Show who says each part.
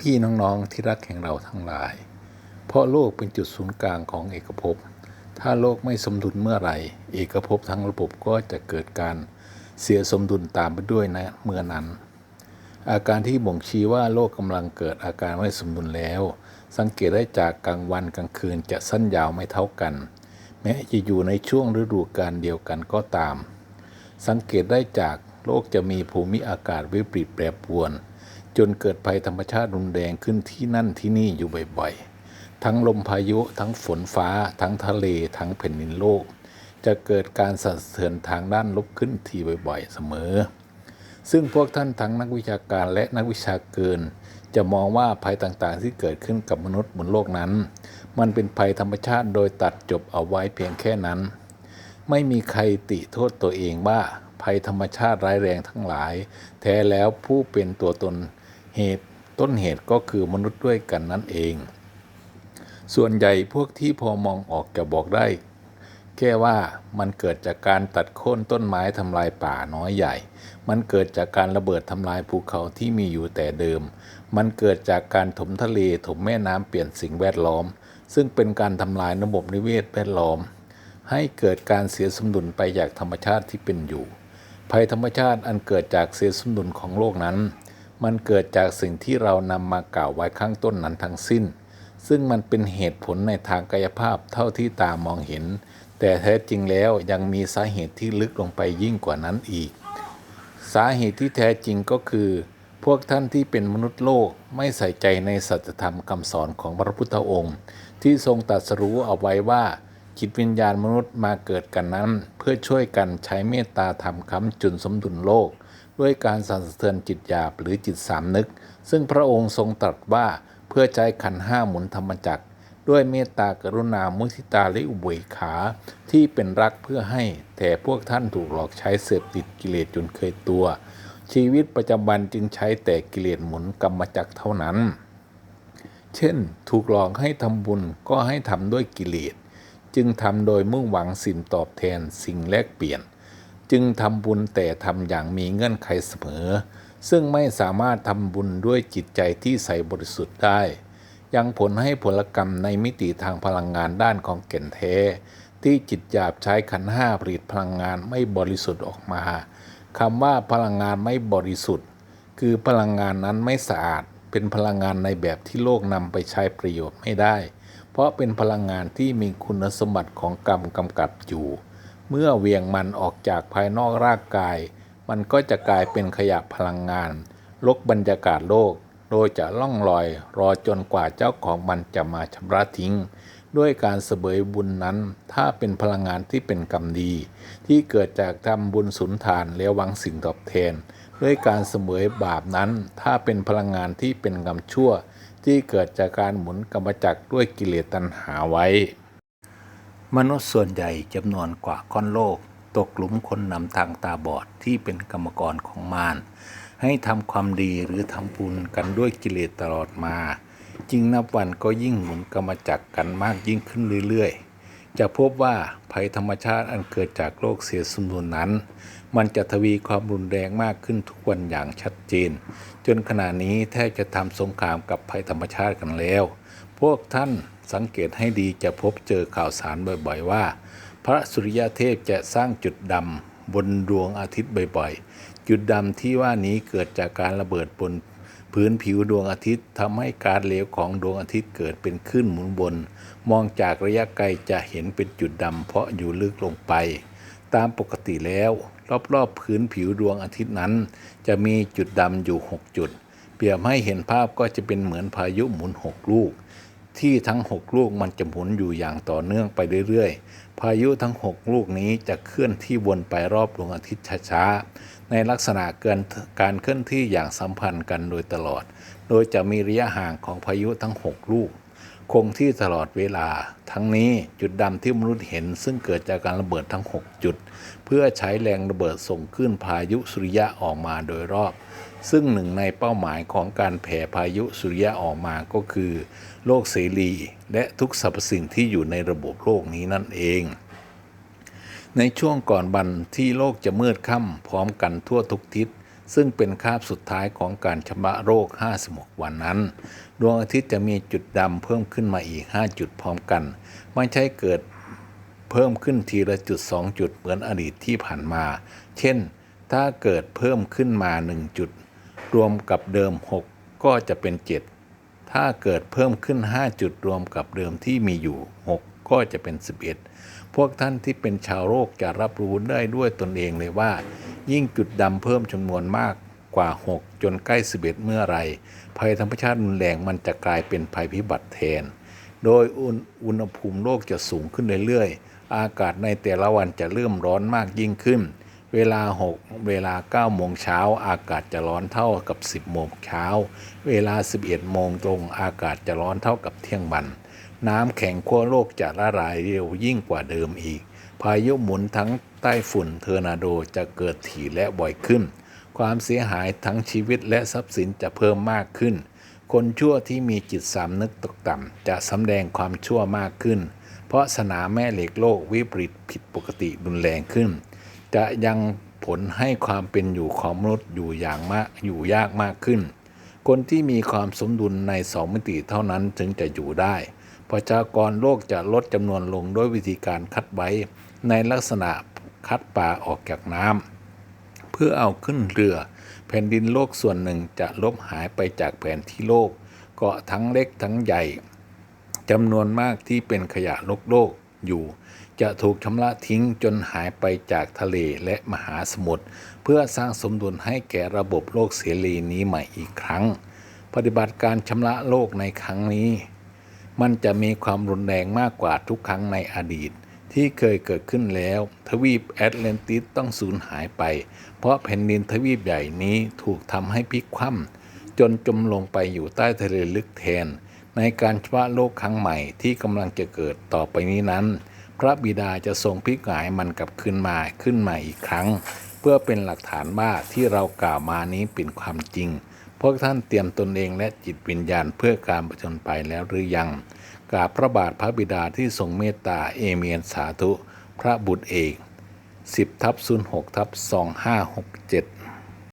Speaker 1: พี่ๆน้องๆที่รักแห่งเราทั้งหลาย เพราะโลกเป็นจุดศูนย์กลางของเอกภพ ถ้าโลกไม่สมดุลเมื่อไหร่ เอกภพทั้งระบบก็จะเกิดการเสียสมดุลตามไปด้วยนะเมื่อนั้น อาการที่บ่งชี้ว่าโลกกำลังเกิดอาการไม่สมดุลแล้ว สังเกตได้จากกลางวันกลางคืนจะสั้นยาวไม่เท่ากัน แม้จะอยู่ในช่วงฤดูกาลเดียวกันก็ตาม สังเกตได้จากโลกจะมีภูมิอากาศวิปริตแปรปรวน จนเกิดภัยธรรมชาติรุนแรงขึ้นที่นั่นที่นี่อยู่บ่อยๆ ทั้งลมพายุ ทั้งฝนฟ้า ทั้งทะเล ทั้งแผ่นดินโลก จะเกิดการสั่นสะเทือนทางด้านลบขึ้นทีบ่อยๆ เสมอ ซึ่งพวกท่านทั้งนักวิชาการและนักวิชาเกิน จะมองว่าภัยต่างๆ ที่เกิดขึ้นกับมนุษย์บนโลกนั้น มันเป็นภัยธรรมชาติโดยตัดจบเอาไว้เพียงแค่นั้น ไม่มีใครติโทษตัวเองว่าภัยธรรมชาติร้ายแรงทั้งหลาย แท้แล้วผู้เป็นตัวตน เหตุต้นเหตุก็คือมนุษย์ด้วยกันนั่นเอง ส่วนใหญ่พวกที่พอมองออกจะบอกได้ แค่ว่ามันเกิดจากการตัดโค่นต้นไม้ทำลายป่าน้อยใหญ่ มันเกิดจากการระเบิดทำลายภูเขาที่มีอยู่แต่เดิม มันเกิดจากการถมทะเลถมแม่น้ำเปลี่ยนสิ่งแวดล้อม ซึ่งเป็นการทำลายระบบนิเวศแวดล้อม ให้เกิดการเสียสมดุลไปจากธรรมชาติที่เป็นอยู่ ภัยธรรมชาติอันเกิดจากเสียสมดุลของโลกนั้น มันเกิดจากสิ่งที่เรานำมากล่าวไว้ข้างต้นนั้นทั้งสิ้น ซึ่งมันเป็นเหตุผลในทางกายภาพเท่าที่ตามองเห็น แต่แท้จริงแล้วยังมีสาเหตุที่ลึกลงไปยิ่งกว่านั้นอีก สาเหตุที่แท้จริงก็คือ พวกท่านที่เป็นมนุษย์โลกไม่ใส่ใจในสัจธรรมคำสอนของพระพุทธองค์ ที่ทรงตรัสรู้เอาไว้ว่าจิตวิญญาณมนุษย์มาเกิดกันนั้น เพื่อช่วยกันใช้เมตตาธรรมค้ำจุนสมดุลโลก ด้วยการสั่นสะเทือนจิตหยาบหรือจิตสามนึก ซึ่งพระองค์ทรงตรัสว่าเพื่อใช้ขันห้าหมุนธรรมจักรด้วยเมตตากรุณามุทิตาและอุเบกขา ที่เป็นรักเพื่อให้แต่พวกท่านถูกหลอกใช้เสพติดกิเลสจนเคยตัว ชีวิตประจำวันจึงใช้แต่กิเลสหมุนกรรมจักรเท่านั้น เช่น ถูกหลอกให้ทำบุญก็ให้ทำด้วยกิเลส จึงทำโดยมุ่งหวังสิ่งตอบแทนสิ่งแลกเปลี่ยน จึงทำบุญแต่ทำอย่างมีเงื่อนไขเสมอ ซึ่งไม่สามารถทำบุญด้วยจิตใจที่ใสบริสุทธิ์ได้ ยังผลให้ผลกรรมในมิติทางพลังงานด้านของแก่นแท้ที่จิตหยาบใช้ขันห้าผลิตพลังงานไม่บริสุทธิ์ออกมาคำว่าพลังงานไม่บริสุทธิ์ คือพลังงานนั้นไม่สะอาด เป็นพลังงานในแบบที่โลกนำไปใช้ประโยชน์ไม่ได้ เพราะเป็นพลังงานที่มีคุณสมบัติของกรรมกำกับอยู่ เมื่อเวียงมันออกจากภายนอกร่างกาย มันก็จะกลายเป็นขยะพลังงานลกบรรยากาศโลก โดยจะล่องลอย รอจนกว่าเจ้าของมันจะมาชำระทิ้ง ด้วยการเสบยบุญนั้น ถ้าเป็นพลังงานที่เป็นกรรมดี ที่เกิดจากทำบุญสุนทานแล้วหวังสิ่งตอบแทน ด้วยการเสมยบาปนั้น ถ้าเป็นพลังงานที่เป็นกรรมชั่ว ที่เกิดจากการหมุนกรรมจักรด้วยกิเลสตัณหาไว้ มนุษย์ส่วนใหญ่จำนวนกว่าก้อนโลก ตกหลุมคนนำทางตาบอดที่เป็นกรรมกรของมารให้ทำความดีหรือทำบุญกันด้วยกิเลสตลอดมา จึงนับวันก็ยิ่งหมุนกรรมจักรกันมากยิ่งขึ้นเรื่อยๆ จะพบว่าภัยธรรมชาติอันเกิดจากโลกเสียสมดุลนั้น มันจะทวีความรุนแรงมากขึ้นทุกวันอย่างชัดเจน จนขณะนี้แทบจะทำสงครามกับภัยธรรมชาติกันแล้ว พวกท่าน สังเกตให้ดีจะพบเจอข่าวสารบ่อยๆ ว่า พระสุริยเทพจะสร้างจุดดำบนดวงอาทิตย์บ่อยๆ จุดดำที่ว่านี้เกิดจากการระเบิดบนพื้นผิวดวงอาทิตย์ทำให้การเหลวของดวงอาทิตย์เกิดเป็นคลื่นหมุนบนมองจากระยะไกลจะเห็นเป็นจุดดำเพราะอยู่ลึกลงไป ตามปกติแล้ว รอบๆพื้นผิวดวงอาทิตย์นั้น จะมีจุดดำอยู่ 6 จุด เปรียบให้เห็นภาพก็จะเป็นเหมือนพายุหมุน 6 ลูก ที่ทั้ง 6 ลูกมันจะหมุนอยู่อย่างต่อเนื่องไปเรื่อยๆ พายุทั้ง 6 ลูกนี้จะเคลื่อนที่วนไปรอบดวงอาทิตย์ช้าๆ ในลักษณะเกินการเคลื่อนที่อย่างสัมพันธ์กันโดยตลอด โดยจะมีระยะห่างของพายุทั้ง 6 ลูก คงที่ตลอดเวลา ทั้งนี้จุดดำที่มนุษย์เห็นซึ่งเกิดจากการระเบิดทั้ง 6 จุด เพื่อใช้แรงระเบิดส่งขึ้นพายุสุริยะออกมาโดยรอบ ซึ่งหนึ่งในเป้าหมายของการแผ่พายุสุริยะออกมาก็คือ โลกเสรี และทุกสรรพสิ่งที่อยู่ในระบบโลกนี้นั่นเอง ในช่วงก่อนบันที่โลกจะมืดค่ำพร้อมกันทั่วทุกทิศ ซึ่งเป็นคาบสุดท้ายของการชำระโรค 56 วันนั้น ดวงอาทิตย์จะมีจุดดำเพิ่มขึ้นมาอีก 5 จุดพร้อมกัน ไม่ใช่เกิดเพิ่มขึ้นทีละจุด 2 จุดเหมือนอดีตที่ผ่านมา เช่น ถ้าเกิดเพิ่มขึ้นมา 1 จุด รวมกับเดิม 6 ก็จะเป็น 7 ถ้าเกิดเพิ่มขึ้น 5 จุดรวมกับเดิมที่มีอยู่ 6 ก็จะเป็น 11 พวกท่านที่เป็นชาวโลกจะรับรู้ได้ด้วยตนเองเลยว่า ยิ่งจุดดำเพิ่มจำนวนมากกว่า 6 จนใกล้ 11 เมื่อไหรภัยธรรมชาติรุนแรงมันจะกลายเป็นภัยพิบัติแทน โดยอุณอุณหภูมิโลกจะสูงขึ้นเรื่อยๆ อากาศในแต่ละวันจะเริ่มร้อนมากยิ่งขึ้น เวลา 6 เวลา 9 โมงเช้า อากาศจะร้อนเท่ากับ 10 โมงเช้า เวลา 11 โมงตรง อากาศจะร้อนเท่ากับเที่ยงวัน น้ำแข็งขั้วโลกจะละลายเร็วยิ่งกว่าเดิมอีก พายุหมุนทั้งใต้ฝุ่นเทอร์นาโดจะเกิดถี่และบ่อยขึ้น ความเสียหายทั้งชีวิตและทรัพย์สินจะเพิ่มมากขึ้น คนชั่วที่มีจิตสำนึกตกต่ำจะสำแดงความชั่วมากขึ้น เพราะสนามแม่เหล็กโลกวิปริตผิดปกติรุนแรงขึ้น จะยังผลให้ความเป็นอยู่ของมนุษย์อยู่อย่างมากอยู่ยากมากขึ้น คนที่มีความสมดุลในสองมิติเท่านั้นถึงจะอยู่ได้ประชากรโลกจะลดจำนวนลงด้วยวิธีการคัดไว้ ในลักษณะคัดปลาออกจากน้ำเพื่อเอาขึ้นเรือ แผ่นดินโลกส่วนหนึ่งจะลบหายไปจากแผนที่โลก เกาะทั้งเล็กทั้งใหญ่จำนวนมากที่เป็นขยะโลกโลกอยู่ จะถูกชำระทิ้งจนหายไปจากทะเลและมหาสมุทรเพื่อสร้างสมดุลให้แก่ระบบโลกเสรีนี้ใหม่อีกครั้ง ปฏิบัติการชำระโลกในครั้งนี้ มันจะมีความรุนแรงมากกว่าทุกครั้งในอดีต ที่เคยเกิดขึ้นแล้ว ทวีปแอตแลนติสต้องสูญหายไป เพราะแผ่นดินทวีปใหญ่นี้ถูกทำให้พลิกคว่ำจนจมลงไปอยู่ใต้ทะเลลึกแทน ในการชำระโลกครั้งใหม่ที่กำลังจะเกิดต่อไปนี้นั้น พระบิดาจะทรงพลิกหงายมันกลับคืนมาขึ้นมาอีกครั้ง เพื่อเป็นหลักฐานว่าที่เรากล่าวมานี้เป็นความจริง พวกท่านเตรียมตนเองและจิตวิญญาณเพื่อการประจนไปแล้วหรือยังกราบพระบาทพระบิดาที่ทรงเมตตาเอเมียนสาธุ พระบุตรเอก10ทับ06ทับ2567